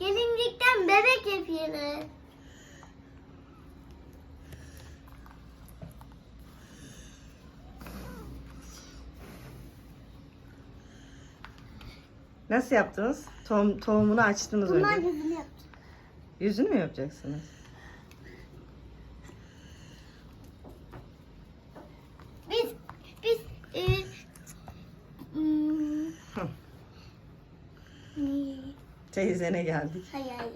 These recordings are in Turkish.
Gelincikten bebek yapıyoruz. Nasıl yaptınız? Tohum, tohumunu açtınız Bunlar önce. yüzünü yapacağız. Yüzünü mü yapacaksınız? Biz biz e, hmm, Hı. ne? Teyzene geldik. Hayır hayır.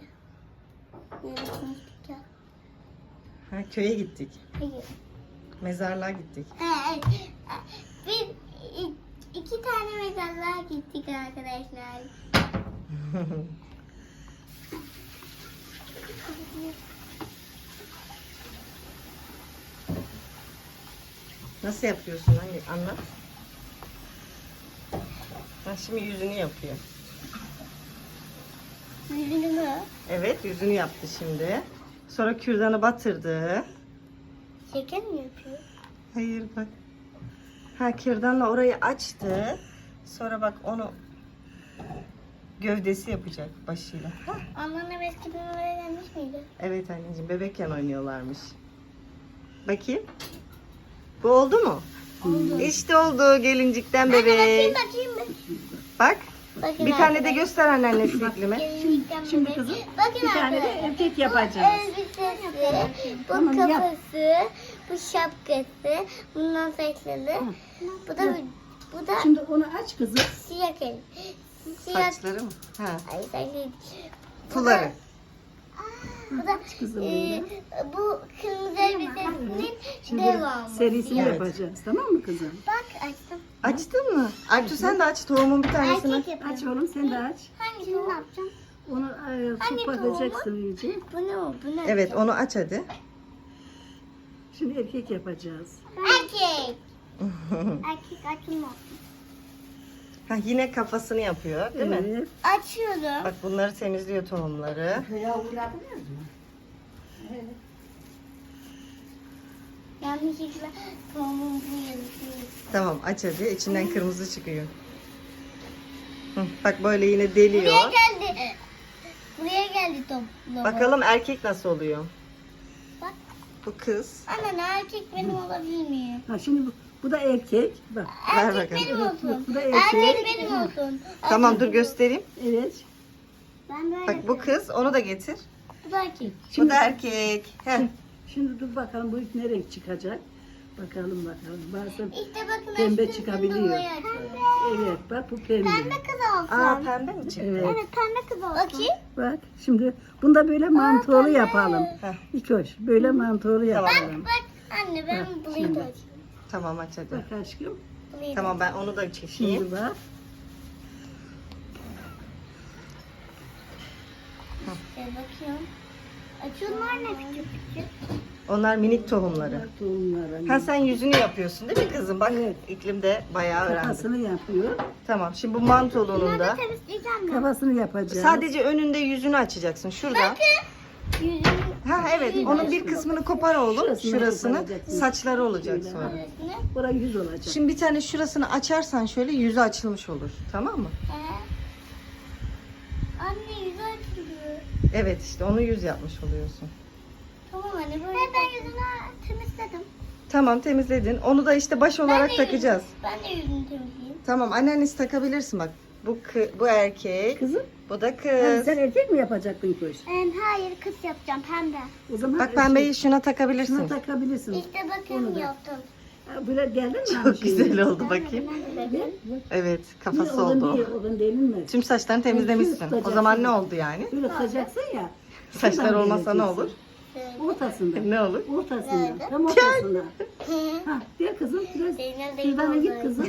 Nereye gitmiştik ya? Ha, köye gittik. Hayır. Mezarlığa gittik. Evet. Biz iki tane mezarlığa gittik arkadaşlar. Nasıl yapıyorsun anlat. Ha, şimdi yüzünü yapıyor. Yüzünü mü? Evet yüzünü yaptı şimdi. Sonra kürdanı batırdı. Şeker mi yapıyor? Hayır bak. Ha kürdanla orayı açtı. Sonra bak onu gövdesi yapacak başıyla. Anneannem eski bir numara gelmiş miydi? Evet anneciğim bebekken oynuyorlarmış. Bakayım. Bu oldu mu? Oldu. İşte oldu gelincikten Bakayım bebek. bakayım. Bak. Bakın Bir tane de göster ipliğimi. Gelincikten Şimdi kızım, Bakın Bir tane de erkek yapacağız. Elbisesi, bu Tamam, yap. kafası, bu şapkası, bundan saçları, bu da bu da Şimdi onu aç kızım. siyah el. Siyah Saçları mı? Ha. Ay. Bu Pulları. da- Bu da kızım e, bu kırmızı elbisesinin devamı. Serisini Evet. yapacağız. Tamam mı kızım? Bak açtım. Açtın mı? Artu sen de aç tohumun bir tanesini. Erkek yapıyorum. Aç oğlum sen de aç. Hangi Şimdi ne yapacağım? Onu e, su bakacaksın iyice. Bu ne o? Bu ne? Evet onu aç hadi. Şimdi erkek yapacağız. Erkek. Erkek açılmaz. Ha, yine kafasını yapıyor değil mi? Açıyorum. Bak bunları temizliyor tohumları. Yanlışlıkla tohumun bu yazısını. Tamam aç hadi. İçinden kırmızı çıkıyor. Hı, bak böyle yine deliyor. Buraya geldi. Buraya geldi toplama. Bakalım erkek nasıl oluyor? Bak. Bu kız. Anne erkek benim olabilir mi? Ha şimdi bu, bu da erkek. Bak. Ver Erkek bakalım. benim olsun. Bu da Erkek erkek. benim olsun. Tamam dur göstereyim. Evet. Ben böyle Bak bu kız onu da getir. Bu da erkek. Bu da erkek. Heh. Şimdi dur bakalım bu ip ne renk çıkacak. Bakalım bakalım. Bazen İşte bakın Pembe çıkabiliyor. dolayı açıyorum. evet bak bu pembe. Pembe kız olsun. Aa pembe mi çıktı? Evet. Evet pembe kız olsun. Bakayım. Bak şimdi bunda böyle mantolu yapalım. Heh. İlk hoş böyle mantolu Tamam. yapalım. Bak anne ben Bak, şimdi. da açayım. Tamam aç hadi. Bak aşkım. Tamam ben onu da çekeyim. Şimdi bak. Şöyle bakıyorum. Açıyorlar ne küçük küçük. Onlar minik tohumları. Tohumları. Ha sen yüzünü yapıyorsun değil mi kızım? Bak Evet. iklimde bayağı öğrendim. Kafasını yapıyor. Tamam şimdi bu mantolunun da temizleyeceğim ben. Kafasını yapacağız. sadece önünde yüzünü açacaksın şurada. Yüzünü Ha evet onun bir kısmını kopar oğlum. Şurasını Şurasını saçları olacak sonra. üstüne. Bura yüz olacak. Şimdi bir tane şurasını açarsan şöyle yüzü açılmış olur. Tamam mı? He. Anne yüzü açılıyor. Evet işte onu yüz yapmış oluyorsun. Tamam anne böyle. ben yüzünü temizledim. Tamam temizledin. Onu da işte baş olarak de takacağız. Yüzünü, ben de yüzünü temizleyeyim. Tamam anneniz takabilirsin bak. Bu kı- bu erkek, Kızım bu da ha, kız. sen erkek mi yapacaktın koş? hayır kız yapacağım pembe. O zaman Bak pembeyi şuna takabilirsin. Şuna takabilirsin. İşte bakın Onu da. yaptım. Ha, Böyle geldin mi? Çok güzel oldu bakayım. Bakın. Evet kafası Odan oldu. değil, odan değinmez. Tüm saçlarını temizlemişsin. O zaman ne oldu yani? Böyle tutacaksın ya. Saçlar şuradan olmasa ne olur? vereceksin. Ortasında. Ne olur? Ortasında. Tam ortasında. Ha, gel kızım biraz Zeynep de kürdana git kızım.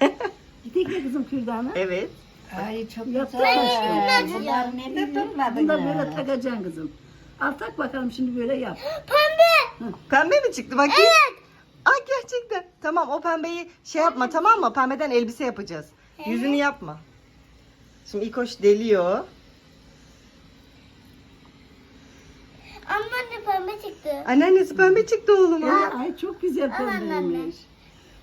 Git gel kızım kürdana. Evet. Ay çok güzel. Bunlar böyle takacaksın kızım. Al tak bakalım şimdi böyle yap. Pembe. Pembe mi çıktı bakayım? Evet. Ay gerçekten. Tamam o pembeyi şey yapma tamam mı? Pembeden elbise yapacağız. Yüzünü yapma. Şimdi ilk hoş deliyor. Ama anne pembe çıktı. Anneannesi pembe çıktı oğluma. Ya, ay çok güzel Aman anne. pembeymiş.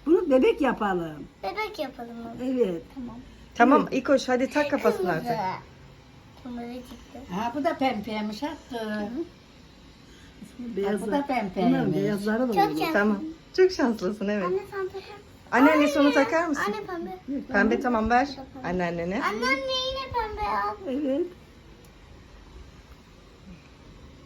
Bunu bebek yapalım. Bebek yapalım onu. Evet. Tamam. Tamam ilk hoş hadi tak kafasını Kırmızı. artık. Bunları çıktı. Ha bu da pembeymiş. Beyazlar. bu da pembeymiş. Bunların beyazları da Çok olur. şanslı. Tamam. Çok şanslısın evet. Anne sen takar. Anneannesi onu takar mısın? Anne pembe. Pembe tamam ver anneannene. Anneanne yine pembe al. Evet.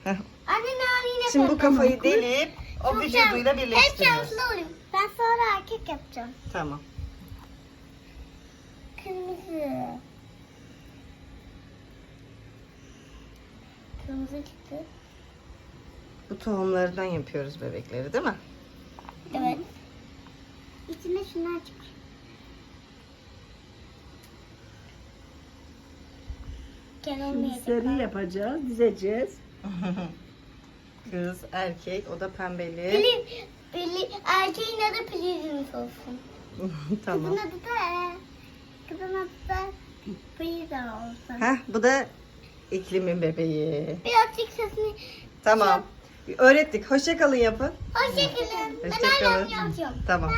Heh. Anne nane yine Şimdi bu pembe. kafayı delip o Çok vücuduyla şanslı. Hep birleştiriyoruz. şanslı olayım. Ben sonra erkek yapacağım. Tamam. Kırmızı. Kırmızı çıktı. Bu tohumlardan yapıyoruz bebekleri değil mi? Evet. İçine şunlar çıkmış. Şimdi seri yapacağız. Dizeceğiz. Kız, erkek, o da pembeli. Pili, pili, erkeğin adı Pilizinus olsun. tamam. Kızın adı da, kızın adı da Piliza olsun. Heh, bu da iklimin bebeği. Birazcık sesini Tamam. Öğrettik. Hoşça kalın yapın. Hoşçakalın. Ben Hoşça kalın. hala yapacağım. Tamam.